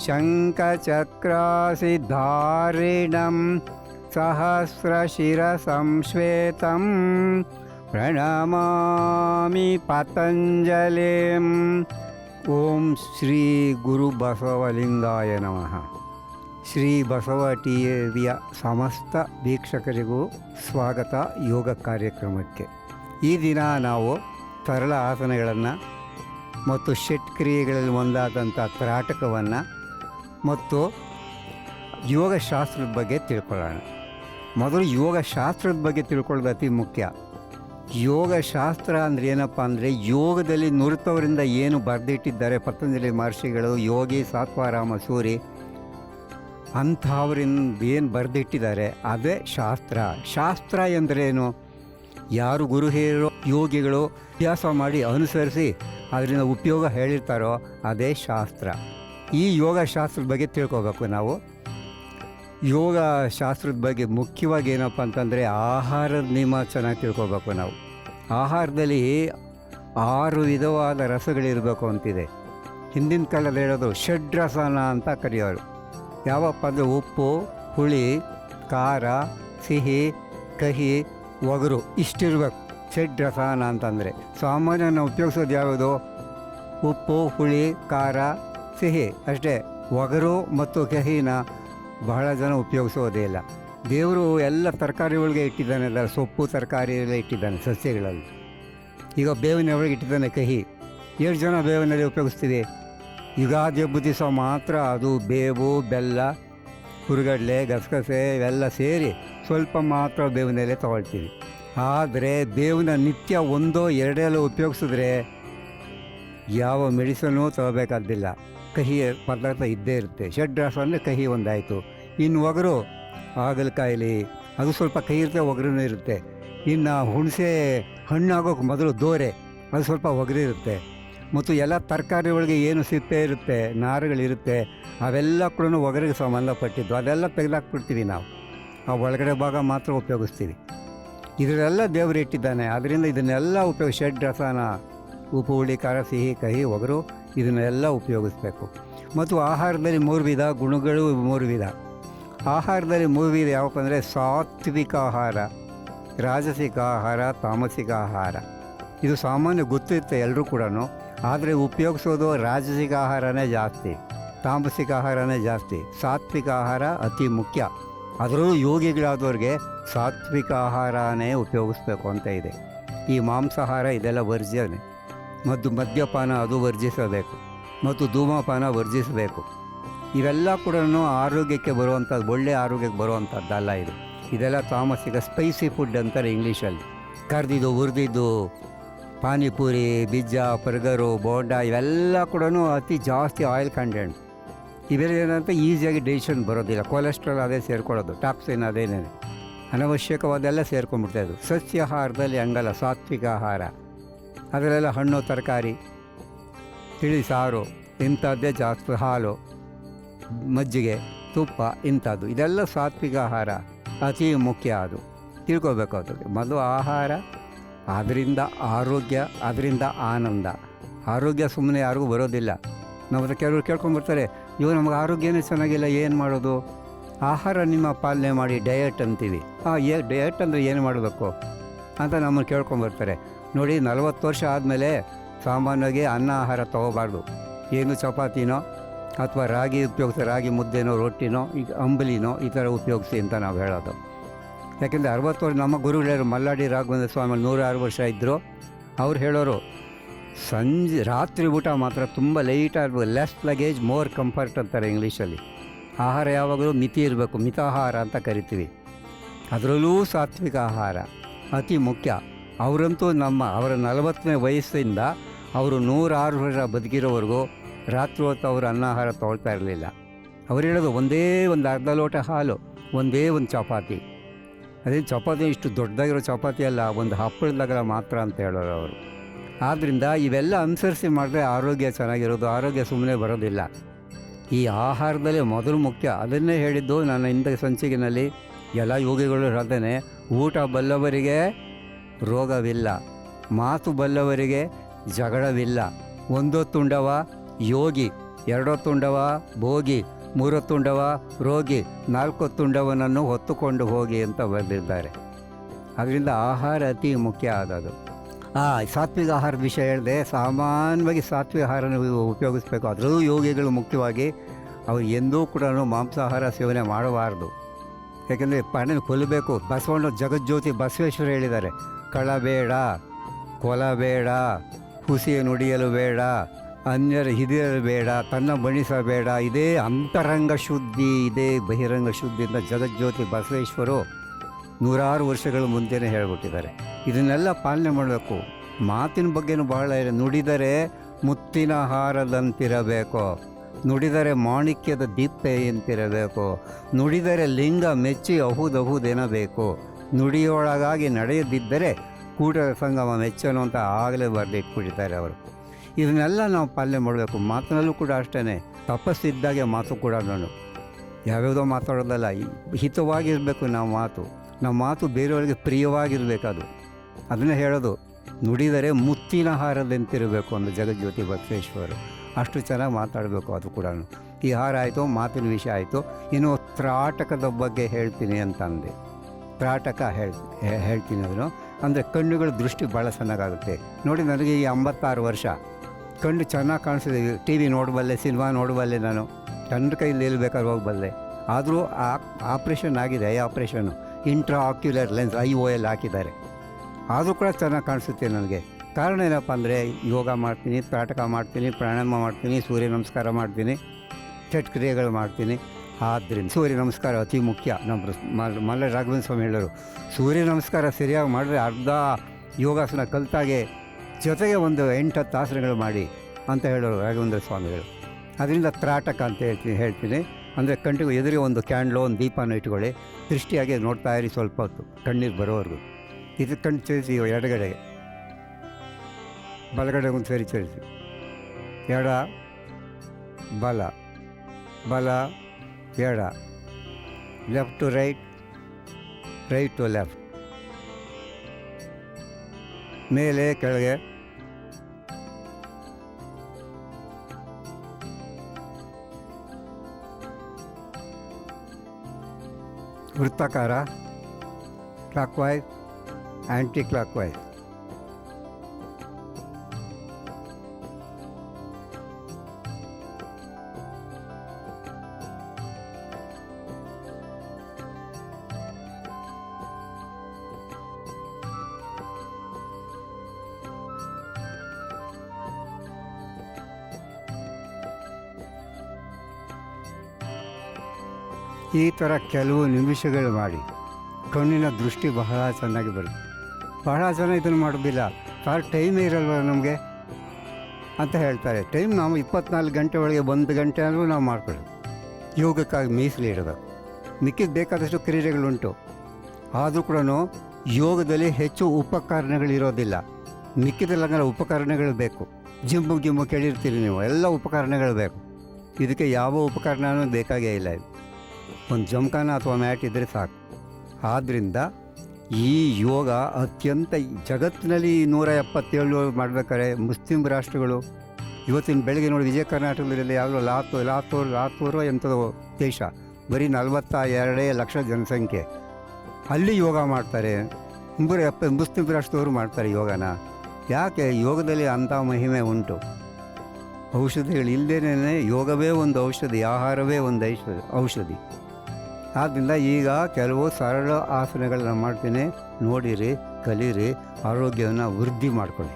शङ्खचक्रासिधारिणं सहस्रशिरसं श्वेतं ಪ್ರಣಮಾಮಿ ಪತಂಜಲಿಂ ಓಂ ಶ್ರೀ ಗುರು ಬಸವಲಿಂಗಾಯ ನಮಃ ಶ್ರೀ ಬಸವ ಟಿವಿಯ ಸಮಸ್ತ ವೀಕ್ಷಕರಿಗೂ ಸ್ವಾಗತ ಯೋಗ ಕಾರ್ಯಕ್ರಮಕ್ಕೆ ಈ ದಿನ ನಾವು ಸರಳ ಆಸನಗಳನ್ನು ಮತ್ತು ಷಟ್ ಕ್ರಿಯೆಗಳಲ್ಲಿ ಒಂದಾದಂಥ ತ್ರಾಟಕವನ್ನು ಮತ್ತು ಯೋಗಶಾಸ್ತ್ರದ ಬಗ್ಗೆ ತಿಳ್ಕೊಳ್ಳೋಣ. ಮೊದಲು ಯೋಗಶಾಸ್ತ್ರದ ಬಗ್ಗೆ ತಿಳ್ಕೊಳ್ಳೋದು ಅತಿ ಮುಖ್ಯ. ಯೋಗಶಾಸ್ತ್ರ ಅಂದರೆ ಏನಪ್ಪ ಅಂದರೆ ಯೋಗದಲ್ಲಿ ನುರಿತವರಿಂದ ಏನು ಬರೆದಿಟ್ಟಿದ್ದಾರೆ ಪತಂಜಲಿ ಮಹರ್ಷಿಗಳು, ಯೋಗಿ, ಸಾತ್ವಾರಾಮ, ಸೂರಿ, ಅಂಥವರಿಂದ ಏನು ಬರೆದಿಟ್ಟಿದ್ದಾರೆ, ಅದೇ ಶಾಸ್ತ್ರ. ಶಾಸ್ತ್ರ ಎಂದರೇನು ಯಾರು ಗುರು ಹೇರೋ ಯೋಗಿಗಳು ಅಭ್ಯಾಸ ಮಾಡಿ ಅನುಸರಿಸಿ ಅದರಿಂದ ಉಪಯೋಗ ಹೇಳಿರ್ತಾರೋ ಅದೇ ಶಾಸ್ತ್ರ. ಈ ಯೋಗ ಶಾಸ್ತ್ರದ ಬಗ್ಗೆ ತಿಳ್ಕೊಬೇಕು ನಾವು. ಯೋಗ ಶಾಸ್ತ್ರದ ಬಗ್ಗೆ ಮುಖ್ಯವಾಗಿ ಏನಪ್ಪ ಅಂತಂದರೆ ಆಹಾರದ ನಿಯಮ ಚೆನ್ನಾಗಿ ತಿಳ್ಕೊಬೇಕು ನಾವು. ಆಹಾರದಲ್ಲಿ ಆರು ವಿಧವಾದ ರಸಗಳಿರಬೇಕು ಅಂತಿದೆ. ಹಿಂದಿನ ಕಾಲದಲ್ಲಿ ಹೇಳೋದು ಷಡ್ರಸನ ಅಂತ ಕರೆಯೋರು. ಯಾವಪ್ಪ ಅಂದರೆ ಉಪ್ಪು, ಹುಳಿ, ಖಾರ, ಸಿಹಿ, ಕಹಿ, ಒಗರು ಇಷ್ಟಿರ್ಬೇಕು. ಷಡ್ರಸನ ಅಂತಂದರೆ. ಸಾಮಾನ್ಯ ಉಪಯೋಗಿಸೋದು ಯಾವುದು? ಉಪ್ಪು, ಹುಳಿ, ಖಾರ ಸಿಹಿ, ಅಷ್ಟೇ ಒಗರು ಮತ್ತು ಕಹಿನ ಬಹಳ ಜನ ಉಪಯೋಗಿಸೋದೇ ಇಲ್ಲ. ದೇವರು ಎಲ್ಲ ತರಕಾರಿಗಳಿಗೆ ಇಟ್ಟಿದ್ದಾನೆ ಅದರ ಸೊಪ್ಪು ತರಕಾರಿ ಎಲ್ಲ ಇಟ್ಟಿದ್ದಾನೆ ಸಸ್ಯಗಳಲ್ಲಿ. ಈಗ ಬೇವಿನ ಒಳಗೆ ಇಟ್ಟಿದ್ದಾನೆ ಕಹಿ. ಎಷ್ಟು ಜನ ಬೇವಿನಲ್ಲಿ ಉಪಯೋಗಿಸ್ತೀವಿ ಯುಗಾದಿ ಹಬ್ಬ ದಿವಸ ಮಾತ್ರ ಅದು ಬೇವು, ಬೆಲ್ಲ, ಹುರುಗಡ್ಲೆ, ಗಸಗಸೆ ಇವೆಲ್ಲ ಸೇರಿ ಸ್ವಲ್ಪ ಮಾತ್ರ ಬೇವಿನಲ್ಲೇ ತಗೊಳ್ತೀವಿ. ಆದರೆ ಬೇವಿನ ನಿತ್ಯ ಒಂದೋ ಎರಡೆಲ್ಲ ಉಪಯೋಗಿಸಿದ್ರೆ ಯಾವ ಮೆಡಿಸನ್ನು ತಗೋಬೇಕಾದ್ದಿಲ್ಲ ಕಹಿ ಪದಾರ್ಥ ಇದ್ದೇ ಇರುತ್ತೆ. ಷಡ್ರಾಸ ಅಂದರೆ ಕಹಿ ಒಂದಾಯಿತು. ಇನ್ನು ಒಗರು, ಹಾಗಲಕಾಯಿಲಿ, ಅದು ಸ್ವಲ್ಪ ಕಹಿ ಇರುತ್ತೆ ಒಗರೂ ಇರುತ್ತೆ. ಇನ್ನು ಹುಣಸೆ ಹಣ್ಣಾಗೋಕೆ ಮೊದಲು ದೋರೆ, ಅದು ಸ್ವಲ್ಪ ಒಗರಿರುತ್ತೆ ಮತ್ತು ಎಲ್ಲ ತರಕಾರಿ ಒಳಗೆ ಏನು ಸಿಪ್ಪೆ ಇರುತ್ತೆ ನಾರುಗಳಿರುತ್ತೆ ಅವೆಲ್ಲ ಕೂಡ ಒಗರಿಗೆ ಸಂಬಂಧಪಟ್ಟಿದ್ದು. ಅದೆಲ್ಲ ತೆಗೆದಾಕ್ಬಿಡ್ತೀವಿ ನಾವು. ಆ ಒಳಗಡೆ ಭಾಗ ಮಾತ್ರ ಉಪಯೋಗಿಸ್ತೀವಿ. ಇದರೆಲ್ಲ ದೇವರು ಇಟ್ಟಿದ್ದಾನೆ. ಅದರಿಂದ ಇದನ್ನೆಲ್ಲ ಉಪಯೋಗ ಶೆಡ್ ರಸನ, ಉಪ್ಪು, ಹುಳಿ, ಖಾರ, ಸಿಹಿ, ಕಹಿ, ಒಗರು ಇದನ್ನೆಲ್ಲ ಉಪಯೋಗಿಸ್ಬೇಕು. ಮತ್ತು ಆಹಾರದಲ್ಲಿ ಮೂರು ವಿಧ ಗುಣಗಳು ಮೂರು ವಿಧ ಆಹಾರದಲ್ಲಿ ಮೂರು ವಿಧ ಯಾವಪ್ಪ ಅಂದರೆ ಸಾತ್ವಿಕ ಆಹಾರ, ರಾಜಸಿಕ ಆಹಾರ, ತಾಮಸಿಕ ಆಹಾರ. ಇದು ಸಾಮಾನ್ಯ ಗೊತ್ತಿರುತ್ತೆ ಎಲ್ಲರೂ ಕೂಡ ಆದರೆ ಉಪಯೋಗಿಸೋದು ರಾಜಸಿಕ ಆಹಾರನೇ ಜಾಸ್ತಿ, ತಾಮಸಿಕ ಆಹಾರನೇ ಜಾಸ್ತಿ. ಸಾತ್ವಿಕ ಆಹಾರ ಅತಿ ಮುಖ್ಯ. ಅದರಲ್ಲೂ ಯೋಗಿಗಳಾದವ್ರಿಗೆ ಸಾತ್ವಿಕ ಆಹಾರನೇ ಉಪಯೋಗಿಸ್ಬೇಕು ಅಂತ ಇದೆ. ಈ ಮಾಂಸಾಹಾರ ಇದೆಲ್ಲ ವರ್ಜ್ಯನೆ ಮತ್ತು ಮದ್ಯಪಾನ ಅದು ವರ್ಜಿಸಬೇಕು ಮತ್ತು ಧೂಮಪಾನ ವರ್ಜಿಸಬೇಕು. ಇವೆಲ್ಲ ಕೂಡ ಆರೋಗ್ಯಕ್ಕೆ ಬರುವಂಥದ್ದು ಒಳ್ಳೆಯ ಆರೋಗ್ಯಕ್ಕೆ ಬರುವಂಥದ್ದಲ್ಲ ಇದು. ಇದೆಲ್ಲ ತಾಮಸಿಕ ಸ್ಪೈಸಿ ಫುಡ್ ಅಂತಾರೆ ಇಂಗ್ಲೀಷಲ್ಲಿ. ಕರ್ದಿದ್ದು, ಹುರಿದಿದ್ದು, ಪಾನಿಪುರಿ, ಬಿಜ್ಜಾ ಬರ್ಗರು ಬೋಂಡ ಇವೆಲ್ಲ ಕೂಡ ಅತಿ ಜಾಸ್ತಿ ಆಯಿಲ್ ಕಂಟೆಂಟ್ ಇವೆಲ್ಲ ಏನಂತ ಈಸಿಯಾಗಿ ಡೈಜೆಷನ್ ಬರೋದಿಲ್ಲ. ಕೊಲೆಸ್ಟ್ರಾಲ್ ಅದೇ ಸೇರ್ಕೊಳ್ಳೋದು ಟಾಕ್ಸಿನ್ ಅದೇನೇ. ಅನವಶ್ಯಕವಾದೆಲ್ಲ ಸೇರ್ಕೊಂಡ್ಬಿಡ್ತಾಯಿದ್ದು ಸಸ್ಯಾಹಾರದಲ್ಲಿ ಹಂಗಲ್ಲ, ಸಾತ್ವಿಕ ಆಹಾರ. ಅದರಲ್ಲೆಲ್ಲ ಹಣ್ಣು, ತರಕಾರಿ, ತಿಳಿ, ಸಾರು, ಇಂಥದ್ದೇ ಜಾಸ್ತಿ ಹಾಲು, ಮಜ್ಜಿಗೆ, ತುಪ್ಪ, ಇಂಥದ್ದು. ಇದೆಲ್ಲ ಸಾತ್ವಿಕ ಆಹಾರ, ಅತಿ ಮುಖ್ಯ ಅದು. ತಿಳ್ಕೋಬೇಕು ಮೊದಲು ಆಹಾರ ಅದರಿಂದ ಆರೋಗ್ಯ ಅದರಿಂದ ಆನಂದ. ಆರೋಗ್ಯ ಸುಮ್ಮನೆ ಯಾರಿಗೂ ಬರೋದಿಲ್ಲ. ನಮ್ಮ ಕೆಲವರು ಕೇಳ್ಕೊಂಡ್ಬರ್ತಾರೆ ಇವು ನಮಗೆ ಆರೋಗ್ಯನೇ ಚೆನ್ನಾಗಿಲ್ಲ, ಏನು ಮಾಡೋದು? ಆಹಾರ ನಿಮ್ಮ ಪಾಲನೆ ಮಾಡಿ ಡಯಟ್ ಅಂತೀವಿ. ಹಾಂ ಏ, ಡಯಟ್ ಅಂದರೆ ಏನು ಮಾಡಬೇಕು? ಅಂತ ನಮ್ಮನ್ನು ಕೇಳ್ಕೊಂಬರ್ತಾರೆ ನೋಡಿ, ನಲವತ್ತು ವರ್ಷ ಆದಮೇಲೆ ಸಾಮಾನ್ಯವಾಗಿ ಅನ್ನ ಆಹಾರ ತೊಗೋಬಾರ್ದು. ಏನು ಚಪಾತಿನೋ ಅಥವಾ ರಾಗಿ ಉಪಯೋಗಿಸಿ, ರಾಗಿ ಮುದ್ದೆನೋ, ರೊಟ್ಟಿನೋ, ಈಗ ಅಂಬಲಿನೋ ಈ ಥರ ಉಪಯೋಗಿಸಿ ಅಂತ ನಾವು ಹೇಳೋದು. ಯಾಕೆಂದರೆ ಅರವತ್ತು ವರ್ಷ ನಮ್ಮ ಗುರುಗಳೇರು ಮಲ್ಲಾಡಿ ರಾಘವೇಂದ್ರ ಸ್ವಾಮಿ ನೂರಾರು ವರ್ಷ ಇದ್ದರು ಅವ್ರು ಹೇಳೋರು, ಸಂಜೆ ರಾತ್ರಿ ಊಟ ಮಾತ್ರ ತುಂಬ ಲೈಟಾಗಿ ಲೆಸ್ ಲಗೇಜ್ ಮೋರ್ ಕಂಫರ್ಟ್ ಅಂತಾರೆ ಇಂಗ್ಲೀಷಲ್ಲಿ. ಆಹಾರ ಯಾವಾಗಲೂ ಮಿತಿ ಇರಬೇಕು, ಮಿತಾಹಾರ ಅಂತ ಕರಿತೀವಿ. ಅದರಲ್ಲೂ ಸಾತ್ವಿಕ ಆಹಾರ. ಅತಿ ಮುಖ್ಯ. ಅವರಂತೂ ನಮ್ಮ, ಅವರ ನಲವತ್ತನೇ ವಯಸ್ಸಿಂದ ಅವರು ನೂರಾರು ವರ್ಷ ಬದುಕಿರೋವರೆಗೂ ರಾತ್ರಿ ಹೊತ್ತು ಅವರು ಅನ್ನಾಹಾರ ತೊಗೊಳ್ತಾ ಇರಲಿಲ್ಲ. ಅವ್ರು ಹೇಳೋದು ಒಂದೇ ಒಂದು ಅರ್ಧ ಲೋಟ ಹಾಲು, ಒಂದೇ ಒಂದು ಚಪಾತಿ. ಅದೇ ಚಪಾತಿ ಇಷ್ಟು ದೊಡ್ಡದಾಗಿರೋ ಚಪಾತಿ ಅಲ್ಲ, ಒಂದು ಹಪ್ಪಳದಾಗ ಮಾತ್ರ ಅಂತ ಹೇಳೋರು ಅವರು. ಆದ್ದರಿಂದ ಇವೆಲ್ಲ ಅನುಸರಿಸಿ ಮಾಡಿದ್ರೆ ಆರೋಗ್ಯ ಚೆನ್ನಾಗಿರೋದು, ಆರೋಗ್ಯ ಸುಮ್ಮನೆ ಬರೋದಿಲ್ಲ. ಈ ಆಹಾರದಲ್ಲೇ ಮೊದಲು ಮುಖ್ಯ. ಅದನ್ನೇ ಹೇಳಿದ್ದು ನನ್ನ ಹಿಂದೆ ಸಂಚಿಕೆಯಲ್ಲಿ ಎಲ್ಲ ಯೋಗಿಗಳು ಹೇಳ್ತೇನೆ ಊಟ ಬಲ್ಲವರಿಗೆ ರೋಗವಿಲ್ಲ, ಮಾತು ಬಲ್ಲವರಿಗೆ ಜಗಳವಿಲ್ಲ. ಒಂದೊತ್ತುಂಡವ ಯೋಗಿ ಎರಡೊತ್ತುಂಡವ ಭೋಗಿ ಮೂರೊತ್ತುಂಡವ ರೋಗಿ ನಾಲ್ಕೊತ್ತುಂಡವನನ್ನು ಹೊತ್ತುಕೊಂಡು ಹೋಗಿ ಅಂತ ಬರೆದಿದ್ದಾರೆ. ಅದರಿಂದ ಆಹಾರ ಅತಿ ಮುಖ್ಯ ಆದದು ಆ, ಸಾತ್ವಿಕ ಆಹಾರದ ವಿಷಯ ಹೇಳಿದೆ, ಸಾಮಾನ್ಯವಾಗಿ ಸಾತ್ವಿಕ ಆಹಾರನ ಉಪಯೋಗಿಸ್ಬೇಕು. ಅದರಲ್ಲೂ ಯೋಗಿಗಳು ಮುಖ್ಯವಾಗಿ ಅವರು ಎಂದೂ ಕೂಡ ಮಾಂಸಾಹಾರ ಸೇವನೆ ಮಾಡಬಾರ್ದು. ಯಾಕೆಂದರೆ ಪಾಂಡ್ಯನ ಕೊಲ್ಲಬೇಕು. ಬಸವಣ್ಣ ಜಗಜ್ಯೋತಿ ಬಸವೇಶ್ವರ ಹೇಳಿದ್ದಾರೆ. ಕಳ ಬೇಡ ಕೊಲ ಬೇಡ ಹುಸಿ ನುಡಿಯಲು ಬೇಡ, ಅನ್ಯರ ಹಿರಿಯರು ಬೇಡ, ತನ್ನ ಬಣಿಸಬೇಡ ಇದೇ ಅಂತರಂಗ ಶುದ್ಧಿ, ಇದೇ ಬಹಿರಂಗ ಶುದ್ಧಿಯಿಂದ ಜಗಜ್ಯೋತಿ ಬಸವೇಶ್ವರು ನೂರಾರು ವರ್ಷಗಳ ಮುಂದೆನೇ ಹೇಳಿಬಿಟ್ಟಿದ್ದಾರೆ. ಇದನ್ನೆಲ್ಲ ಪಾಲನೆ ಮಾಡಬೇಕು. ಮಾತಿನ ಬಗ್ಗೆನೂ ಬಹಳ ನುಡಿದರೆ ಮುತ್ತಿನ ಹಾರದಂತಿರಬೇಕು. ನುಡಿದರೆ ಮಾಣಿಕ್ಯದ ದೀಪ್ತೆಯಂತಿರಬೇಕು ನುಡಿದರೆ ಲಿಂಗ ಮೆಚ್ಚಿ ಅಹುದಹುದೆನಬೇಕು. ನುಡಿಯೊಳಗಾಗಿ ನಡೆಯದಿದ್ದರೆ ಕೂಟದ ಸಂಗಮ ಮೆಚ್ಚನು ಅಂತ ಆಗಲೇ ಬರೆದಿಟ್ಬಿಟ್ಟಿದ್ದಾರೆ ಅವರು. ಇದನ್ನೆಲ್ಲ ನಾವು ಪಾಲನೆ ಮಾಡಬೇಕು. ಮಾತಿನಲ್ಲೂ ಕೂಡ ಅಷ್ಟೇ ತಪಸ್ಸಿದ್ದಾಗೆ ಮಾತು ಕೂಡ ನಾನು ಯಾವ್ಯಾವುದೋ ಮಾತಾಡೋದಲ್ಲ. ಹಿತವಾಗಿರಬೇಕು ನಾವು ಮಾತು. ನಮ್ಮ ಮಾತು ಬೇರೆಯವರಿಗೆ ಪ್ರಿಯವಾಗಿರಬೇಕದು ಅದು. ಅದನ್ನೇ ಹೇಳೋದು. ನುಡಿದರೆ ಮುತ್ತಿನ ಹಾರದಂತಿರಬೇಕು ಒಂದು ಜಗಜ್ಯೋತಿ ಬಸವೇಶ್ವರು. ಅಷ್ಟು ಚೆನ್ನಾಗಿ ಮಾತಾಡಬೇಕು ಅದು ಕೂಡ. ಈ ಹಾರ ಆಯಿತು, ಮಾತಿನ ವಿಷಯ ಆಯಿತು. ಇನ್ನು ತ್ರಾಟಕದ ಬಗ್ಗೆ ಹೇಳ್ತೀನಿ ಅಂತ ಅಂದೆ ತ್ರಾಟಕ ಹೇಳ್ ಹೇಳ್ತೀನಿ ಅದನ್ನು. ಅಂದರೆ ಕಣ್ಣುಗಳ ದೃಷ್ಟಿ ಭಾಳ ಚೆನ್ನಾಗಾಗುತ್ತೆ. ನೋಡಿ ನನಗೆ ಈ ಎಂಬತ್ತಾರು ವರ್ಷ. ಕಣ್ಣು ಚೆನ್ನಾಗಿ ಕಾಣಿಸಿದೆ ಟಿ ವಿ ನೋಡಬಲ್ಲೆ, ಸಿನಿಮಾ ನೋಡಬಲ್ಲೆ ನಾನು. ಕಣ್ಣ ಕೈಯಲ್ಲಿ ಎಲ್ಲಿ ಬೇಕಾದ್ರೂ ಹೋಗಬಲ್ಲೆ. ಆದರೂ ಆ, ಆಪ್ರೇಷನ್ ಆಗಿದೆ, eye operation. Intra ocular lens, I O L ಹಾಕಿದ್ದಾರೆ. ಆದರೂ ಕೂಡ ಚೆನ್ನಾಗಿ ಕಾಣಿಸುತ್ತೆ ನನಗೆ. ಕಾರಣ ಏನಪ್ಪ ಅಂದರೆ, ಯೋಗ ಮಾಡ್ತೀನಿ ತ್ರಾಟಕ ಮಾಡ್ತೀನಿ, ಪ್ರಾಣಾಯಾಮ ಮಾಡ್ತೀನಿ, ಸೂರ್ಯ ನಮಸ್ಕಾರ ಮಾಡ್ತೀನಿ ಚಟ್ಕ್ರಿಯೆಗಳು ಮಾಡ್ತೀನಿ. ಆದ್ದರಿಂದ ಸೂರ್ಯ ನಮಸ್ಕಾರ ಅತಿ ಮುಖ್ಯ. ನಮ್ಮ ಮಲ್ಲ ರಾಘವೇಂದ್ರ ಸ್ವಾಮಿ ಹೇಳೋರು, ಸೂರ್ಯ ನಮಸ್ಕಾರ ಸರಿಯಾಗಿ ಮಾಡಿದ್ರೆ ಅರ್ಧ ಯೋಗಾಸನ ಕಲಿತಾಗೆ ಜೊತೆಗೆ ಒಂದು ಎಂಟು ಹತ್ತು ಆಸನಗಳು ಮಾಡಿ ಅಂತ ಹೇಳೋರು ರಾಘವೇಂದ್ರ ಸ್ವಾಮಿಗಳು. ಅದರಿಂದ ತ್ರಾಟಕ ಅಂತ ಹೇಳ್ತೀನಿ ಹೇಳ್ತೀನಿ. ಅಂದರೆ ಕಣ್ಣಿಗೆ ಎದುರಿಗೆ ಒಂದು ಕ್ಯಾಂಡ್ಲು, ಒಂದು ದೀಪನ ಇಟ್ಕೊಳ್ಳಿ. ದೃಷ್ಟಿಯಾಗಿ ನೋಡ್ತಾ ಇರಿ ಸ್ವಲ್ಪ ಹೊತ್ತು. ಕಣ್ಣೀರು ಬರೋವರೆಗೂ. ಇದು ಕಣ್ಣು ಎಡಗಡೆಗೆ ಬಲಗಡೆ ಒಂದು ಸರಿ ಚಲಿಸಿ ಎಡ ಬಲ ಬಲ ಎಡ left to right right to left ಮೇಲೆ ಕೆಳಗೆ ವೃತ್ತಾಕಾರ clockwise anticlockwise ಈ ಥರ ಕೆಲವು ನಿಮಿಷಗಳು ಮಾಡಿ. ಕಣ್ಣಿನ ದೃಷ್ಟಿ ಬಹಳ ಚೆನ್ನಾಗಿ ಬರುತ್ತೆ. ಬಹಳ ಜನ ಇದನ್ನು ಮಾಡೋದಿಲ್ಲ. ಕಾರ್ ಟೈಮೇ ಇರಲ್ವ ನಮಗೆ ಅಂತ ಹೇಳ್ತಾರೆ. ಟೈಮ್ ನಾವು ಇಪ್ಪತ್ನಾಲ್ಕು ಗಂಟೆ ಒಳಗೆ ಒಂದು ಗಂಟೆ ಆದರೂ ನಾವು ಮಾಡ್ಕೊಳ್ಳೋದು. ಯೋಗಕ್ಕಾಗಿ ಮೀಸಲು ಇಡಬೇಕು ಮಿಕ್ಕಿದ ಬೇಕಾದಷ್ಟು ಕ್ರೀಡೆಗಳುಂಟು. ಆದರೂ ಕೂಡ ಯೋಗದಲ್ಲಿ ಹೆಚ್ಚು ಉಪಕರಣಗಳಿರೋದಿಲ್ಲ. ಮಿಕ್ಕಿದೆಲ್ಲ ಉಪಕರಣಗಳು ಬೇಕು. ಜಿಮ್ಮು ಗಿಮ್ಮು ಕೇಳಿರ್ತೀರಿ ನೀವು. ಎಲ್ಲ ಉಪಕರಣಗಳು ಬೇಕು. ಇದಕ್ಕೆ ಯಾವ ಉಪಕರಣನೂ ಬೇಕಾಗೇ ಇಲ್ಲ ಇದು. ಒಂದು ಜಮಖಾನ ಅಥವಾ ಮ್ಯಾಟ್ ಇದ್ದರೆ ಸಾಕು. ಆದ್ದರಿಂದ ಈ ಯೋಗ ಅತ್ಯಂತ ಜಗತ್ತಿನಲ್ಲಿ ನೂರ ಎಪ್ಪತ್ತೇಳು ಮಾಡಬೇಕಾದ್ರೆ ಮುಸ್ಲಿಂ ರಾಷ್ಟ್ರಗಳು, ಇವತ್ತಿನ ಬೆಳಗ್ಗೆ ನೋಡಿ ವಿಜಯ ಕರ್ನಾಟಕದಲ್ಲಿ ಯಾವುದೋ ಲಾತೋ ಲಾತೂರು ಲಾತೂರು ಎಂಥದ್ದು ದೇಶ, ಬರೀ ನಲವತ್ತ ಎರಡೇ ಲಕ್ಷ ಜನಸಂಖ್ಯೆ. ಅಲ್ಲಿ ಯೋಗ ಮಾಡ್ತಾರೆ. ನೂರ ಎಪ್ಪ ಮುಸ್ಲಿಂ ರಾಷ್ಟ್ರದವರು ಮಾಡ್ತಾರೆ ಯೋಗನ. ಯಾಕೆ? ಯೋಗದಲ್ಲಿ ಅಂಥ ಮಹಿಮೆ ಉಂಟು. ಔಷಧಿಗಳು ಇಲ್ಲದೇನೆ ಯೋಗವೇ ಒಂದು ಔಷಧಿ, ಆಹಾರವೇ ಒಂದು ಔಷಧಿ ಔಷಧಿ. ಆದ್ದರಿಂದ ಈಗ ಕೆಲವು ಸರಳ ಆಸನಗಳನ್ನ ಮಾಡ್ತೀನಿ. ನೋಡಿರಿ, ಕಲೀರಿ, ಆರೋಗ್ಯವನ್ನು ವೃದ್ಧಿ ಮಾಡ್ಕೊಳ್ಳಿ.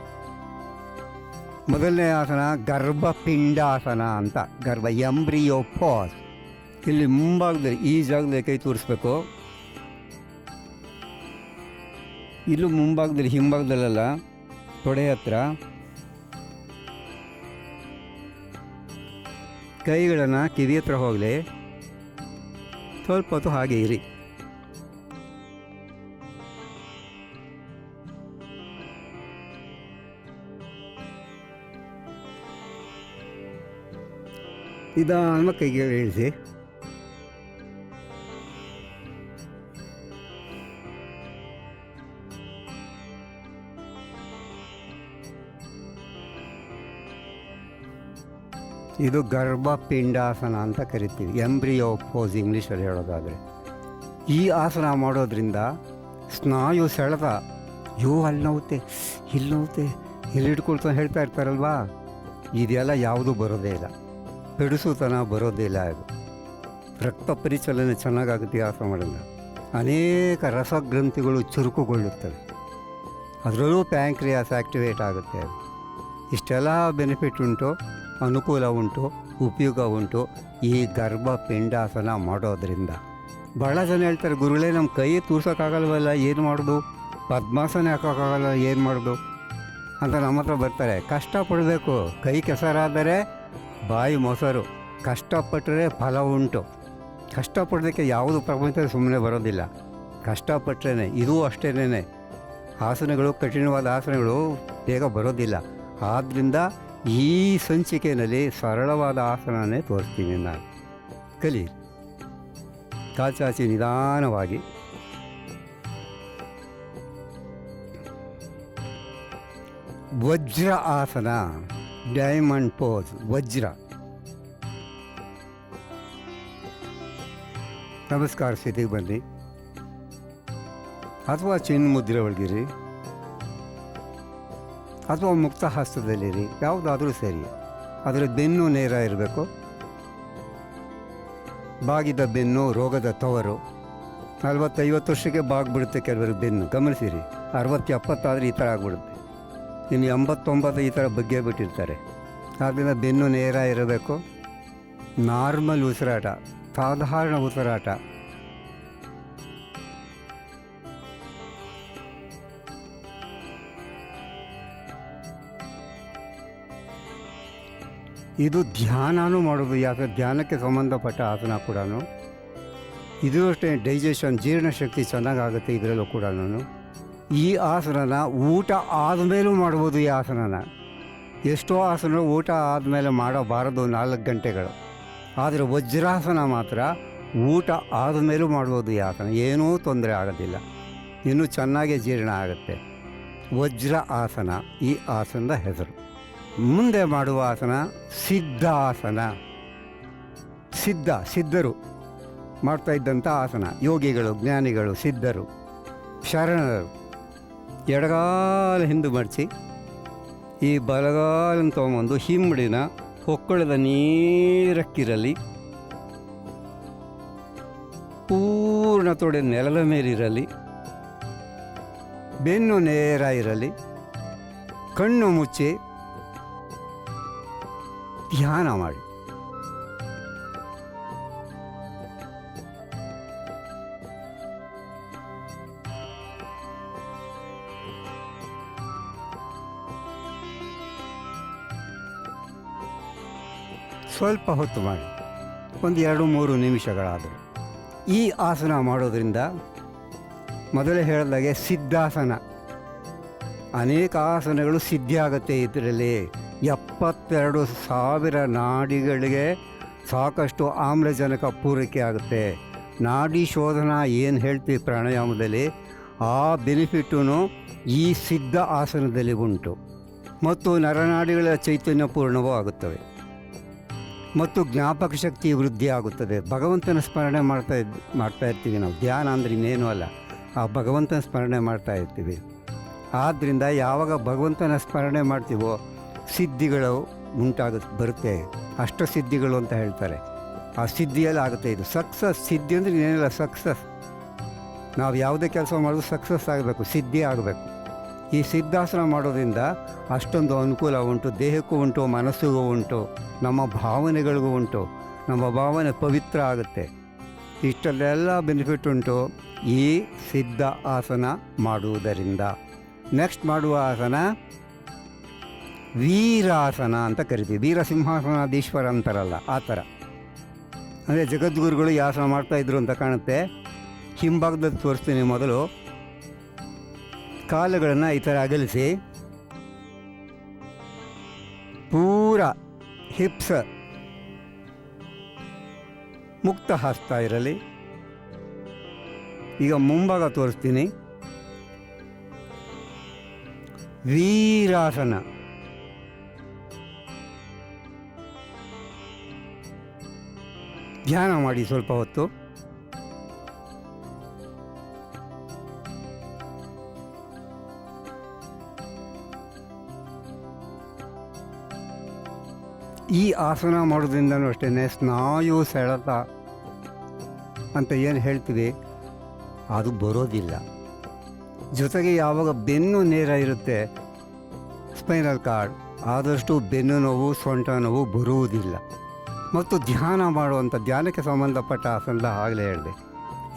ಮೊದಲನೇ ಆಸನ, ಗರ್ಭಪಿಂಡಾಸನ ಅಂತ. ಗರ್ಭ ಎಂಬ್ರಿಯೋ ಪಾಸ್ ಇಲ್ಲಿ ಮುಂಭಾಗದಲ್ಲಿ, ಈ ಜಾಗದಲ್ಲಿ ಕೈ ತೋರಿಸ್ಬೇಕು. ಇಲ್ಲೂ ಮುಂಭಾಗದಲ್ಲಿ, ಹಿಂಭಾಗದಲ್ಲೆಲ್ಲ ತೊಡೆ ಹತ್ರ ಕೈಗಳನ್ನು ಕಿವಿ ಹತ್ರ ಹೋಗಲಿ. ಸ್ವಲ್ಪ ಹೊತ್ತು ಹಾಗೆ ಇರಿ. ನಿಧಾನ ಕೈಗೆ ಇಳಿಸಿ. ಇದು ಗರ್ಭಪಿಂಡಾಸನ ಅಂತ ಕರಿತೀವಿ. ಎಂಬ್ರಿಯೋ ಪೋಸ್ ಇಂಗ್ಲೀಷಲ್ಲಿ ಹೇಳೋದಾದರೆ. ಈ ಆಸನ ಮಾಡೋದ್ರಿಂದ ಸ್ನಾಯು ಸೆಳೆದ ಯೋ, ಅಲ್ಲಿ ನೋವುತ್ತೆ, ಇಲ್ಲಿ ನೋವುತ್ತೆ ಇಲ್ಲಿ ಹಿಡ್ಕೊಳ್ತಾ ಹೇಳ್ತಾ ಇರ್ತಾರಲ್ವಾ? ಇದೆಲ್ಲ ಯಾವುದೂ ಬರೋದೇ ಇಲ್ಲ. ಬಿಡಿಸುತನ ಬರೋದೇ ಇಲ್ಲ ಇದು. ರಕ್ತ ಪರಿಚಲನೆ ಚೆನ್ನಾಗಾಗುತ್ತೆ ಆಸ ಆಸನ ಮಾಡೋದ್ರಿಂದ. ಅನೇಕ ರಸಗ್ರಂಥಿಗಳು ಚುರುಕುಗೊಳ್ಳುತ್ತವೆ. ಅದರಲ್ಲೂ ಪ್ಯಾಂಕ್ರಿಯಾಸ್ ಆ್ಯಕ್ಟಿವೇಟ್ ಆಗುತ್ತೆ. ಅದು ಇಷ್ಟೆಲ್ಲ ಬೆನಿಫಿಟ್ ಉಂಟು. ಅನುಕೂಲ ಉಂಟು, ಉಪಯೋಗ ಉಂಟು ಈ ಗರ್ಭ ಪಿಂಡಾಸನ ಮಾಡೋದ್ರಿಂದ. ಭಾಳ ಜನ ಹೇಳ್ತಾರೆ, ಗುರುಗಳೇ ನಮ್ಮ ಕೈ ತೂರ್ಸೋಕ್ಕಾಗಲ್ವಲ್ಲ, ಏನು ಮಾಡೋದು? ಪದ್ಮಾಸನ ಹಾಕೋಕ್ಕಾಗಲ್ಲ, ಏನು ಮಾಡೋದು? ಅಂತ ನಮ್ಮ ಹತ್ರ ಬರ್ತಾರೆ. ಕಷ್ಟಪಡಬೇಕು. ಕೈ ಕೆಸರಾದರೆ ಬಾಯಿ ಮೊಸರು. ಕಷ್ಟಪಟ್ಟರೆ ಫಲ ಉಂಟು. ಕಷ್ಟಪಡೋದಕ್ಕೆ ಯಾವುದು ಪ್ರಪಂಚದಲ್ಲಿ ಸುಮ್ಮನೆ ಬರೋದಿಲ್ಲ. ಕಷ್ಟಪಟ್ಟರೆ ಇದೂ ಅಷ್ಟೇನೆ ಆಸನಗಳು, ಕಠಿಣವಾದ ಆಸನಗಳು ಬೇಗ ಬರೋದಿಲ್ಲ. ಆದ್ದರಿಂದ ಈ ಸಂಚಿಕೆಯಲ್ಲಿ ಸರಳವಾದ ಆಸನನೇ ತೋರಿಸ್ತೀನಿ ನಾನು. ಕಲಿ ಕಾಚಾಚಿ ನಿಧಾನವಾಗಿ. ವಜ್ರ ಆಸನ, ಡೈಮಂಡ್ ಪೋಸ್, ವಜ್ರ. ನಮಸ್ಕಾರ ಸ್ಥಿತಿಗೆ ಬನ್ನಿ ಅಥವಾ ಚಿನ್ನ ಮುದ್ರೆ ಒಳಗಿರಿ ಅಥವಾ ಮುಕ್ತ ಹಸ್ತದಲ್ಲಿರಿ. ಯಾವುದಾದರೂ ಸರಿ. ಅದರ ಬೆನ್ನು ನೇರ ಇರಬೇಕು. ಬಾಗಿದ ಬೆನ್ನು ರೋಗದ ತವರು. ನಲ್ವತ್ತೈವತ್ತು ವರ್ಷಕ್ಕೆ ಬಾಗ್ಬಿಡುತ್ತೆ ಕೆಲವರು ಬೆನ್ನು. ಗಮನಿಸಿರಿ. ಅರವತ್ತು ಎಪ್ಪತ್ತಾದರೆ ಈ ಥರ ಆಗ್ಬಿಡುತ್ತೆ. ಇನ್ನು ಎಂಬತ್ತೊಂಬತ್ತು ಈ ಥರ ಬಗ್ಗೆ ಬಿಟ್ಟಿರ್ತಾರೆ. ಆದ್ದರಿಂದ ಬೆನ್ನು ನೇರ ಇರಬೇಕು. ನಾರ್ಮಲ್ ಉಸಿರಾಟ. ಸಾಧಾರಣ ಉಸಿರಾಟ. ಇದು ಧ್ಯಾನನೂ ಮಾಡೋದು ಯಾಕೆ ಧ್ಯಾನಕ್ಕೆ ಸಂಬಂಧಪಟ್ಟ ಆಸನ ಕೂಡ ಇದು ಅಷ್ಟೇ ಡೈಜೆಷನ್, ಜೀರ್ಣಶಕ್ತಿ ಚೆನ್ನಾಗಾಗುತ್ತೆ ಇದರಲ್ಲೂ ಕೂಡ ಈ ಆಸನನ ಊಟ ಆದಮೇಲೂ ಮಾಡ್ಬೋದು ಈ ಆಸನನ. ಎಷ್ಟೋ ಆಸನ ಊಟ ಆದಮೇಲೆ ಮಾಡಬಾರದು ನಾಲ್ಕು ಗಂಟೆಗಳು. ಆದರೆ ವಜ್ರಾಸನ ಮಾತ್ರ ಊಟ ಆದಮೇಲೂ ಮಾಡ್ಬೋದು ಈ ಆಸನ. ಏನೂ ತೊಂದರೆ ಆಗೋದಿಲ್ಲ. ಇನ್ನೂ ಚೆನ್ನಾಗಿ ಜೀರ್ಣ ಆಗುತ್ತೆ. ವಜ್ರ ಆಸನ ಈ ಆಸನದ ಹೆಸರು. ಮುಂದೆ ಮಾಡುವ ಆಸನ ಸಿದ್ಧಾಸನ. ಸಿದ್ಧ, ಸಿದ್ಧರು ಮಾಡ್ತಾ ಇದ್ದಂಥ ಆಸನ. ಯೋಗಿಗಳು, ಜ್ಞಾನಿಗಳು, ಸಿದ್ಧರು, ಶರಣರು. ಎಡಗಾಲ ಹಿಂದೆ ಮಡಚಿ ಈ ಬಲಗಾಲನ್ನು ತೊಗೊಂಬಂದು ಹಿಂಬಡಿನ ಹೊಕ್ಕಳದ ನೀರಕ್ಕಿರಲಿ, ಪೂರ್ಣ ತೊಡೆ ನೆಲದ ಮೇಲಿರಲಿ, ಬೆನ್ನು ನೇರ ಇರಲಿ, ಕಣ್ಣು ಮುಚ್ಚಿ ಧ್ಯಾನ ಮಾಡಿ ಸ್ವಲ್ಪ ಹೊತ್ತು ಮಾಡಿ ಒಂದು ಎರಡು ಮೂರು ನಿಮಿಷಗಳಾದರೆ ಈ ಆಸನ ಮಾಡೋದ್ರಿಂದ ಮೊದಲೇ ಹೇಳಿದಾಗೆ ಸಿದ್ಧಾಸನ ಅನೇಕ ಆಸನಗಳು ಸಿದ್ಧಿಯಾಗತ್ತೆ ಇದರಲ್ಲಿ ಎಪ್ಪತ್ತೆರಡು ಸಾವಿರ ನಾಡಿಗಳಿಗೆ ಸಾಕಷ್ಟು ಆಮ್ಲಜನಕ ಪೂರೈಕೆ ಆಗುತ್ತೆ. ನಾಡಿ ಶೋಧನ ಏನು ಹೇಳ್ತೀವಿ ಪ್ರಾಣಾಯಾಮದಲ್ಲಿ? ಆ ಬೆನಿಫಿಟ್ಟು ಈ ಸಿದ್ಧ ಆಸನದಲ್ಲಿ ಉಂಟು. ಮತ್ತು ನರನಾಡಿಗಳ ಚೈತನ್ಯ ಪೂರ್ಣವೂ ಆಗುತ್ತವೆ. ಮತ್ತು ಜ್ಞಾಪಕ ಶಕ್ತಿ ವೃದ್ಧಿ ಆಗುತ್ತದೆ. ಭಗವಂತನ ಸ್ಮರಣೆ ಮಾಡ್ತಾ ಮಾಡ್ತಾ ಇರ್ತೀವಿ ನಾವು. ಧ್ಯಾನ ಅಂದರೆ ಇನ್ನೇನು ಅಲ್ಲ. ಆ ಭಗವಂತನ ಸ್ಮರಣೆ ಮಾಡ್ತಾ ಇರ್ತೀವಿ. ಆದ್ದರಿಂದ ಯಾವಾಗ ಭಗವಂತನ ಸ್ಮರಣೆ ಮಾಡ್ತೀವೋ ಸಿದ್ಧಿಗಳು ಉಂಟಾಗ ಬರುತ್ತೆ. ಅಷ್ಟ ಸಿದ್ಧಿಗಳು ಅಂತ ಹೇಳ್ತಾರೆ. ಆ ಸಿದ್ಧಿಯಲ್ಲಿ ಆಗುತ್ತೆ ಇದು. ಸಕ್ಸಸ್ ಸಿದ್ಧಿ ಅಂದರೆ ಏನಿಲ್ಲ, ಸಕ್ಸಸ್. ನಾವು ಯಾವುದೇ ಕೆಲಸ ಮಾಡೋದು ಸಕ್ಸಸ್ ಆಗಬೇಕು, ಸಿದ್ಧಿ ಆಗಬೇಕು. ಈ ಸಿದ್ಧಾಸನ ಮಾಡೋದ್ರಿಂದ ಅಷ್ಟೊಂದು ಅನುಕೂಲ ಉಂಟು, ದೇಹಕ್ಕೂ ಉಂಟು, ಮನಸ್ಸಿಗೂ ಉಂಟು, ನಮ್ಮ ಭಾವನೆಗಳಿಗೂ ಉಂಟು, ನಮ್ಮ ಭಾವನೆ ಪವಿತ್ರ ಆಗುತ್ತೆ. ಇಷ್ಟಲ್ಲೆಲ್ಲ ಬೆನಿಫಿಟ್ ಉಂಟು ಈ ಸಿದ್ಧ ಆಸನ ಮಾಡುವುದರಿಂದ. ನೆಕ್ಸ್ಟ್ ಮಾಡುವ ಆಸನ ವೀರಾಸನ ಅಂತ ಕರಿತೀವಿ. ವೀರ ಸಿಂಹಾಸನಾಧೀಶ್ವರ ಅಂತಾರಲ್ಲ, ಆ ಥರ. ಅಂದರೆ ಜಗದ್ಗುರುಗಳು ಈ ಆಸನ ಮಾಡ್ತಾಯಿದ್ರು ಅಂತ ಕಾಣುತ್ತೆ. ಹಿಂಭಾಗದಲ್ಲಿ ತೋರಿಸ್ತೀನಿ ಮೊದಲು. ಕಾಲುಗಳನ್ನು ಈ ಥರ ಅಗಲಿಸಿ. ಪೂರ ಹಿಪ್ಸ್ ಮುಕ್ತ ಹಾಸ್ತಾ ಇರಲಿ. ಈಗ ಮುಂಭಾಗ ತೋರಿಸ್ತೀನಿ. ವೀರಾಸನ. ಧ್ಯಾನ ಮಾಡಿ ಸ್ವಲ್ಪ ಹೊತ್ತು. ಈ ಆಸನ ಮಾಡೋದ್ರಿಂದನೂ ಅಷ್ಟೇ ಸ್ನಾಯು ಸೆಳೆತ ಅಂತ ಏನು ಹೇಳ್ತೀವಿ? ಅದು ಬರೋದಿಲ್ಲ. ಜೊತೆಗೆ ಯಾವಾಗ ಬೆನ್ನು ನೇರ ಇರುತ್ತೆ, ಸ್ಪೈನಲ್ ಕಾರ್ಡ್, ಆದಷ್ಟು ಬೆನ್ನು ನೋವು, ಸೊಂಟ ನೋವು ಬರುವುದಿಲ್ಲ. ಮತ್ತು ಧ್ಯಾನ ಮಾಡುವಂಥ ಧ್ಯಾನಕ್ಕೆ ಸಂಬಂಧಪಟ್ಟ ಆಸನ ಆಗಲೇ ಹೇಳಿದೆ.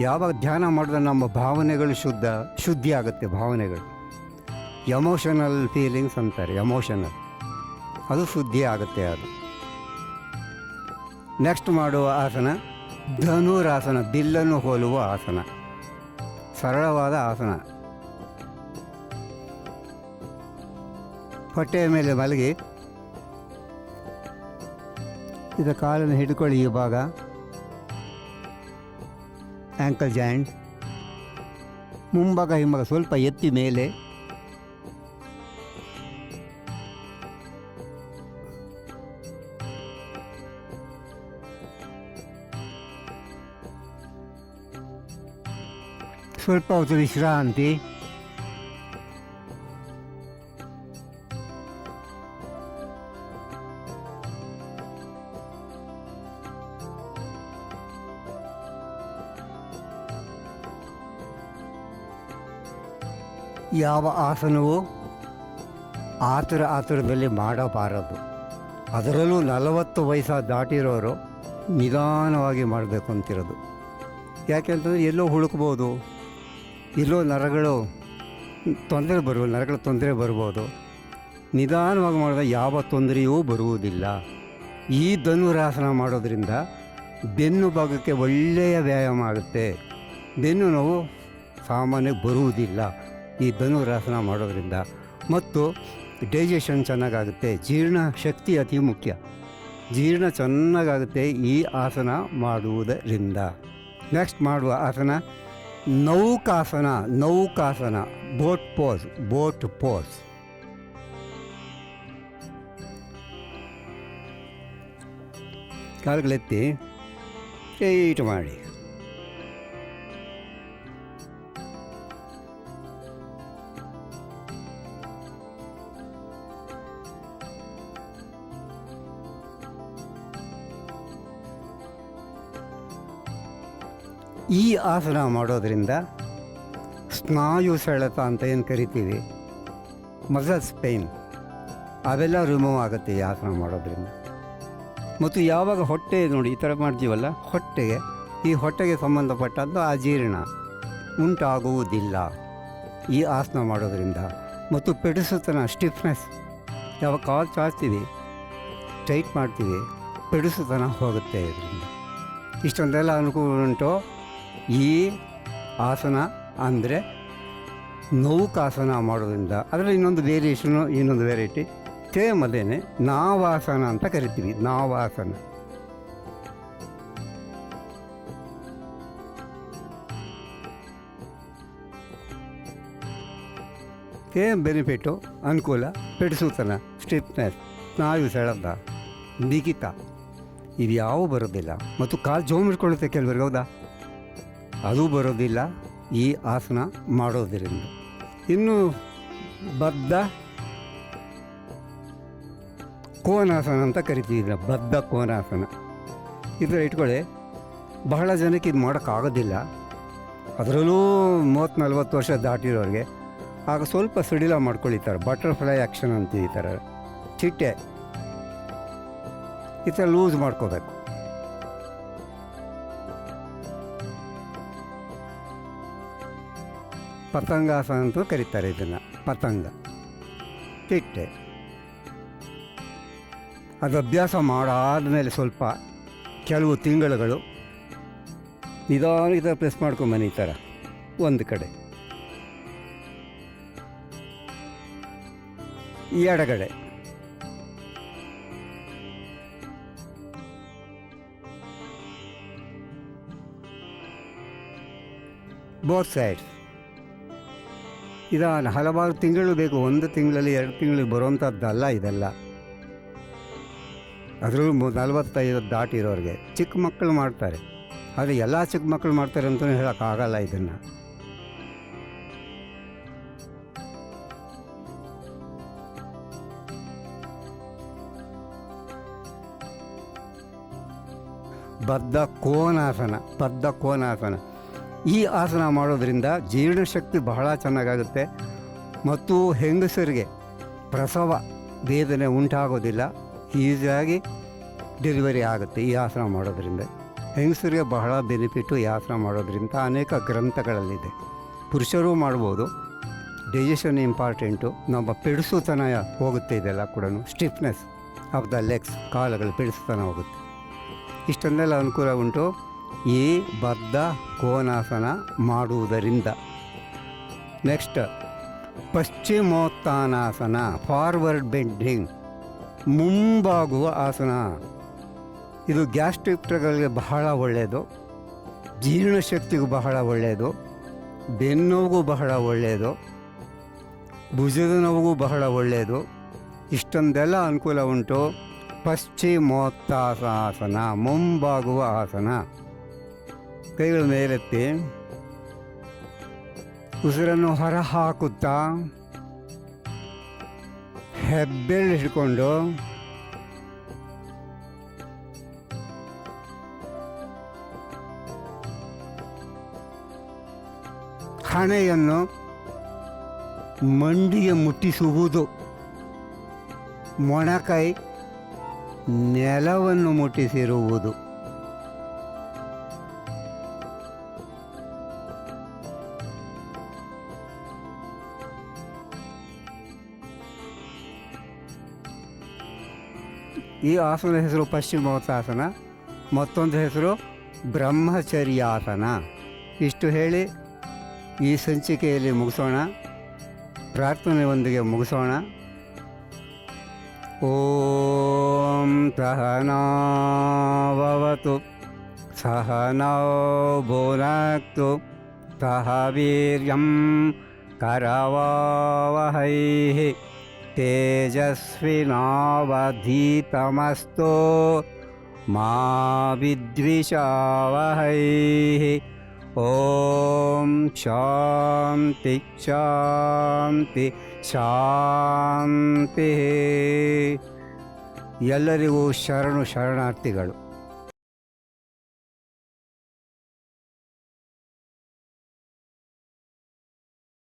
ಯಾವಾಗ ಧ್ಯಾನ ಮಾಡಿದ್ರೆ ನಮ್ಮ ಭಾವನೆಗಳು ಶುದ್ಧ ಶುದ್ಧಿ ಆಗುತ್ತೆ ಭಾವನೆಗಳು. ಎಮೋಷನಲ್ ಫೀಲಿಂಗ್ಸ್ ಅಂತಾರೆ ಎಮೋಷನಲ್ ಅದು ಶುದ್ಧಿ ಆಗುತ್ತೆ ಅದು. ನೆಕ್ಸ್ಟ್ ಮಾಡುವ ಆಸನ, ಧನುರಾಸನ, ಬಿಲ್ಲನ್ನು ಹೋಲುವ ಆಸನ. ಸರಳವಾದ ಆಸನ. ಹೊಟ್ಟೆಯ ಮೇಲೆ ಮಲಗಿ ಇದ ಕಾಲನ್ನು ಹಿಡ್ಕೊಳ್ಳಿ ಈ ಭಾಗ. ಆ್ಯಂಕಲ್ ಜಾಯಿಂಟ್ ಮುಂಭಾಗ ಹಿಂಭಾಗ ಸ್ವಲ್ಪ ಎತ್ತಿ ಮೇಲೆ. ಸ್ವಲ್ಪ ಹೊತ್ತು ವಿಶ್ರಾಂತಿ. ಯಾವ ಆಸನವೂ ಆತುರ ಆತುರದಲ್ಲಿ ಮಾಡಬಾರದು. ಅದರಲ್ಲೂ ನಲವತ್ತು ವಯಸ್ಸ ದಾಟಿರೋರು ನಿಧಾನವಾಗಿ ಮಾಡಬೇಕು ಅಂತಿರೋದು ಯಾಕೆಂತಂದರೆ ಎಲ್ಲೋ ಹುಡುಕ್ಬೋದು ಎಲ್ಲೋ ನರಗಳು ತೊಂದರೆ ಬರುವ, ನರಗಳ ತೊಂದರೆ ಬರ್ಬೋದು. ನಿಧಾನವಾಗಿ ಮಾಡಿದ ಯಾವ ತೊಂದರೆಯೂ ಬರುವುದಿಲ್ಲ. ಈ ಧನುರಾಸನ ಮಾಡೋದ್ರಿಂದ ಬೆನ್ನು ಭಾಗಕ್ಕೆ ಒಳ್ಳೆಯ ವ್ಯಾಯಾಮ ಆಗುತ್ತೆ. ಬೆನ್ನು ನೋವು ಸಾಮಾನ್ಯ ಬರುವುದಿಲ್ಲ. ಈ ಧನುರಾಸನ ಮಾಡೋದ್ರಿಂದ. ಮತ್ತು ಡೈಜೆಷನ್ ಚೆನ್ನಾಗಾಗುತ್ತೆ. ಜೀರ್ಣ ಶಕ್ತಿ ಅತಿ ಮುಖ್ಯ. ಜೀರ್ಣ ಚೆನ್ನಾಗಾಗುತ್ತೆ ಈ ಆಸನ ಮಾಡುವುದರಿಂದ. ನೆಕ್ಸ್ಟ್ ಮಾಡುವ ಆಸನ, ನೌಕಾಸನ ನೌಕಾಸನ ಬೋಟ್ ಪೋಸ್ ಬೋಟ್ ಪೋಸ್ ಕಾಲುಗಳೆತ್ತಿ ಸ್ಟ್ರೈಟ್ ಮಾಡಿ. ಈ ಆಸನ ಮಾಡೋದರಿಂದ ಸ್ನಾಯು ಸೆಳೆತ ಅಂತ ಏನು ಕರಿತೀವಿ? Muscles pain. ಅವೆಲ್ಲ ರಿಮೂವ್ ಆಗುತ್ತೆ ಈ ಆಸನ ಮಾಡೋದ್ರಿಂದ. ಮತ್ತು ಯಾವಾಗ ಹೊಟ್ಟೆ ನೋಡಿ ಈ ಥರ ಮಾಡ್ತೀವಲ್ಲ? ಹೊಟ್ಟೆಗೆ. ಈ ಹೊಟ್ಟೆಗೆ ಸಂಬಂಧಪಟ್ಟದ್ದು ಅಜೀರ್ಣ ಉಂಟಾಗುವುದಿಲ್ಲ ಈ ಆಸನ ಮಾಡೋದರಿಂದ. ಮತ್ತು ಪೆಡಿಸುತನ ಸ್ಟಿಫ್ನೆಸ್ ಯಾವಾಗ ಕಾಲ್ ಚಾಚ್ತೀವಿ ಟೈಟ್ ಮಾಡ್ತೀವಿ ಪೆಡಿಸುತನ ಹೋಗುತ್ತೆ ಇದರಿಂದ. ಇಷ್ಟೊಂದೆಲ್ಲ ಅನುಕೂಲ ಉಂಟು? ಈ ಆಸನ ಅಂದರೆ ನೌಕಾಸನ ಮಾಡೋದ್ರಿಂದ. ಅದರಲ್ಲಿ ಇನ್ನೊಂದು ವೇರಿಯೇಷನು ಇನ್ನೊಂದು ವೆರೈಟಿ ಸೇಮ್ ಅದೇನೆ ನಾವಾಸನ ಅಂತ ಕರಿತೀವಿ, ನಾವಾಸನ. ಸೇಮ್ ಬೆನಿಫಿಟ್ಟು ಅನುಕೂಲ ಪೆಡಿಸೂತನ ಸ್ಟಿಫ್ನೆಸ್ ಸ್ನಾಯು ಸೆಳೆದ ಬಿಗಿತ. ಇದು ಯಾವೂ ಬರೋದಿಲ್ಲ. ಮತ್ತು ಕಾಲು ಜೋಮಿಟ್ಕೊಳ್ಳುತ್ತೆ ಕೆಲವರಿಗೆ, ಹೌದಾ? ಅದು ಬರೋದಿಲ್ಲ, ಈ ಆಸನ ಮಾಡೋದರಿಂದ. ಇನ್ನು ಬದ್ಧ ಕೋನಾಸನ ಅಂತ ಕರಿತೀವಿ ಇದನ್ನ ಬದ್ಧ ಕೋನಾಸನ. ಇದರ ಇಟ್ಕೊಳ್ಳಿ ಬಹಳ ಜನಕ್ಕೆ ಇದು ಮಾಡೋಕ್ಕಾಗೋದಿಲ್ಲ. ಅದರಲ್ಲೂ ಮೂವತ್ತು ನಲ್ವತ್ತು ವರ್ಷ ದಾಟಿರೋರಿಗೆ, ಆಗ ಸ್ವಲ್ಪ ಸಿಡಿಲ ಮಾಡ್ಕೊಳಿತಾರೆ, ಬಟರ್ಫ್ಲೈ ಆ್ಯಕ್ಷನ್ ಅಂತ ಈ ಚಿಟ್ಟೆ. ಈ ಥರ ಲೂಸ್ ಮಾಡ್ಕೋಬೇಕು. ಪತಂಗಾಸನ ಅಂತ ಕರೀತಾರೆ ಇದನ್ನು, ಪತಂಗ. ಚಿಟ್ಟೆ ಅದು ಅಭ್ಯಾಸ ಮಾಡಾದ್ಮೇಲೆ ಸ್ವಲ್ಪ ಕೆಲವು ತಿಂಗಳುಗಳು ನಿಧಾನಿತ ಪ್ರೆಸ್ ಮಾಡ್ಕೊಂಬನ್ನಿ ಈ ಥರ, ಒಂದು ಕಡೆ. ಎಡಗಡೆ. ಬೋತ್ ಸೈಡ್ಸ್ ಇದಾನ. ಹಲವಾರು ತಿಂಗಳು ಬೇಕು. ಒಂದು ತಿಂಗಳಲ್ಲಿ ಎರಡು ತಿಂಗಳಿಗೆ ಬರುವಂಥದ್ದಲ್ಲ ಇದೆಲ್ಲ. ಅದರಲ್ಲೂ ನಲವತ್ತೈದು ದಾಟಿರೋರಿಗೆ ಚಿಕ್ಕ ಮಕ್ಕಳು ಮಾಡ್ತಾರೆ. ಆದರೆ ಎಲ್ಲ ಚಿಕ್ಕ ಮಕ್ಕಳು ಮಾಡ್ತಾರೆ ಅಂತಲೂ ಹೇಳೋಕ್ಕಾಗಲ್ಲ ಇದನ್ನು. ಬದ್ಧ ಕೋನಾಸನ. ಬದ್ಧ ಕೋನಾಸನ. ಈ ಆಸನ ಮಾಡೋದ್ರಿಂದ ಜೀರ್ಣಶಕ್ತಿ ಬಹಳ ಚೆನ್ನಾಗಾಗುತ್ತೆ. ಮತ್ತು ಹೆಂಗಸರಿಗೆ ಪ್ರಸವ ವೇದನೆ ಉಂಟಾಗೋದಿಲ್ಲ, ಈಸಿಯಾಗಿ ಡೆಲಿವರಿ ಆಗುತ್ತೆ ಈ ಆಸನ ಮಾಡೋದ್ರಿಂದ. ಹೆಂಗಸರಿಗೆ ಬಹಳ ಬೆನಿಫಿಟ್ಟು ಈ ಆಸನ ಮಾಡೋದ್ರಿಂದ ಅನೇಕ ಗ್ರಂಥಗಳಲ್ಲಿದೆ. ಪುರುಷರು ಮಾಡ್ಬೋದು ಡೈಜೆಷನ್ ಇಂಪಾರ್ಟೆಂಟು, ನಮ್ಮ ಪಿಡಿಸುತನ ಹೋಗುತ್ತೆ ಇದೆಲ್ಲ ಕೂಡ ಸ್ಟಿಫ್ನೆಸ್ ಆಫ್ ದ ಲೆಗ್ಸ್, ಕಾಲುಗಳು ಪಿಡಿಸುತನ ಹೋಗುತ್ತೆ. ಇಷ್ಟೊಂದೆಲ್ಲ ಅನುಕೂಲ ಉಂಟು. ಈ ಬದ್ಧ ಕೋನಾಸನ ಮಾಡುವುದರಿಂದ. ನೆಕ್ಸ್ಟ್ ಪಶ್ಚಿಮೋತ್ಥಾನಾಸನ ಫಾರ್ವರ್ಡ್ ಬೆಂಡಿಂಗ್ ಮುಂಬಾಗುವ ಆಸನ. ಇದು ಗ್ಯಾಸ್ಟ್ರಿಕ್ಟ್ಗಳಿಗೆ ಬಹಳ ಒಳ್ಳೆಯದು, ಜೀರ್ಣಶಕ್ತಿಗೂ ಬಹಳ ಒಳ್ಳೆಯದು ಬೆನ್ನೋವಿಗೂ ಬಹಳ ಒಳ್ಳೆಯದು, ಭುಜದ ನೋವಿಗೂ ಬಹಳ ಒಳ್ಳೆಯದು. ಇಷ್ಟೊಂದೆಲ್ಲ ಅನುಕೂಲ ಉಂಟು ಪಶ್ಚಿಮೋತ್ತಾಸಾಸನ ಮುಂಬಾಗುವ ಆಸನ. ಕೈಗಳ ಮೇಲೆತ್ತಿ ಉಸಿರನ್ನು ಹೊರ ಹಾಕುತ್ತಾ ಹೆಬ್ಬೆರಳು ಹಿಡ್ಕೊಂಡು ಹಣೆಯನ್ನು ಮಂಡಿಗೆ ಮುಟ್ಟಿಸುವುದು. ಮೊಣಕೈ ನೆಲವನ್ನು ಮುಟ್ಟಿಸಿರುವುದು. ಈ ಆಸನ ಹೆಸರು ಪಶ್ಚಿಮೋತ್ತಾಸನ ಮತ್ತೊಂದು ಹೆಸರು ಬ್ರಹ್ಮಚರ್ಯಾಸನ. ಇಷ್ಟು ಹೇಳಿ ಈ ಸಂಚಿಕೆಯಲ್ಲಿ ಮುಗಿಸೋಣ. ಪ್ರಾರ್ಥನೆಯೊಂದಿಗೆ ಮುಗಿಸೋಣ. ಓಂ ಸಹನಾವತು ಸಹನೋ ಭುನಕ್ತು ಸಹ ವೀರ್ಯಂ ಕರವಾವಹೈ ತೇಜಸ್ವಿನಾವಧೀತಮಸ್ತು ಮಾ ವಿದ್ವಿಷಾವಹೈ. ಓಂ ಶಾಂತಿ ಶಾಂತಿ ಶಾಂತಿ. ಎಲ್ಲರಿಗೂ ಶರಣು ಶರಣಾರ್ಥಿಗಳು.